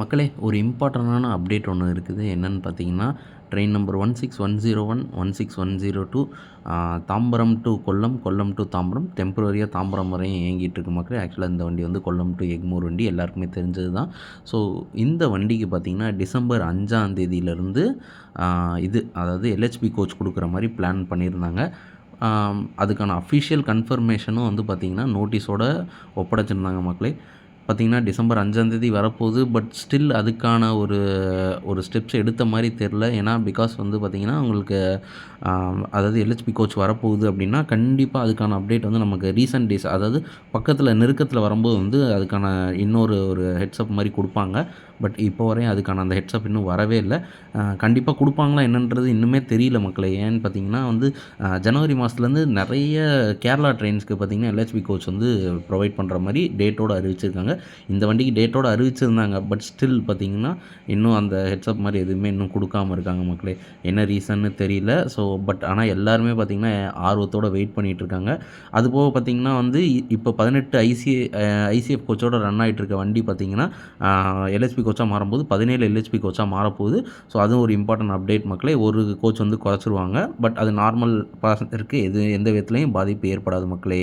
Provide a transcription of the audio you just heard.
மக்களே ஒரு இம்பார்ட்டண்டான அப்டேட் ஒன்று இருக்குது. என்னென்னு பார்த்தீங்கன்னா train number one six one zero one one six one zero two Tambaram to Kollam Kollam to Tambaram டெம்பரரியாக Tambaram வரையும் இயங்கிட்டு இருக்கு மக்களே. ஆக்சுவலாக இந்த வண்டி வந்து கொல்லம் டு எக்மூர் வண்டி எல்லாருக்குமே தெரிஞ்சது தான் ஸோ இந்த வண்டிக்கு பார்த்திங்கன்னா டிசம்பர் அஞ்சாம் தேதியிலேருந்து இது அதாவது எல்ஹெச்பி கோச் கொடுக்குற மாதிரி பிளான் பண்ணியிருந்தாங்க. அதுக்கான அஃபிஷியல் கன்ஃபர்மேஷனும் வந்து பார்த்திங்கன்னா நோட்டீஸோடு ஒப்படைச்சிருந்தாங்க மக்களே. பார்த்திங்கன்னா டிசம்பர் அஞ்சாந்தேதி வரப்போகுது. பட் ஸ்டில் அதுக்கான ஒரு ஒரு ஸ்டெப்ஸ் எடுத்த மாதிரி தெரில ஏன்னா பிகாஸ் வந்து பார்த்திங்கன்னா உங்களுக்கு அதாவது எல்ஹெச்பி கோச் வரப்போகுது அப்படின்னா கண்டிப்பாக அதுக்கான அப்டேட் வந்து நமக்கு ரீசன்ட் டேஸ் அதாவது பக்கத்தில் நெருக்கத்தில் வரும்போது வந்து அதுக்கான இன்னொரு ஒரு ஹெட்ஸ்அப் மாதிரி கொடுப்பாங்க. பட் இப்போ வரையும் அதுக்கான அந்த ஹெட்ஸ்அப் இன்னும் வரவே இல்லை. கண்டிப்பாக கொடுப்பாங்களா என்னன்றது இன்னுமே தெரியல மக்களே. ஏன்னு பார்த்தீங்கன்னா வந்து ஜனவரி மாதத்துலேருந்து நிறைய கேரளா ட்ரெயின்ஸ்க்கு பார்த்தீங்கன்னா எல்ஹெச்பி கோச் வந்து ப்ரொவைட் பண்ணுற மாதிரி டேட்டோடு அறிவிச்சிருக்காங்க. இந்த வண்டிக்கு டேட்டோடு அறிவிச்சிருந்தாங்க. பட் ஸ்டில் பார்த்தீங்கன்னா இன்னும் அந்த ஹெட்ஸ்அப் மாதிரி எதுவுமே இன்னும் கொடுக்காம இருக்காங்க மக்களே. என்ன ரீசன்னு தெரியல. ஸோ பட் ஆனால் எல்லாருமே பார்த்திங்கன்னா ஆர்வத்தோடு வெயிட் பண்ணிகிட்டு இருக்காங்க. அதுபோக பார்த்திங்கன்னா பார்த்தீங்கன்னா வந்து இ- இப்போ பதினெட்டு ஐசி ஐசிஎஃப் கோச்சோட ரன் ஆகிட்டு இருக்க வண்டி பார்த்தீங்கன்னா எல்ஹெச்பி கோச்சாக மாறும்போது பதினேழு எல்ஹெச்பி கோச்சாக மாறப்போகுது. ஸோ அதுவும் ஒரு இம்பார்ட்டன்ட் அப்டேட் மக்களே. ஒரு கோச் வந்து குறைச்சிருவாங்க. பட் அது நார்மல் பாசஞ்சருக்கு எது எந்த விதத்துலையும் பாதிப்பு ஏற்படாது மக்களே.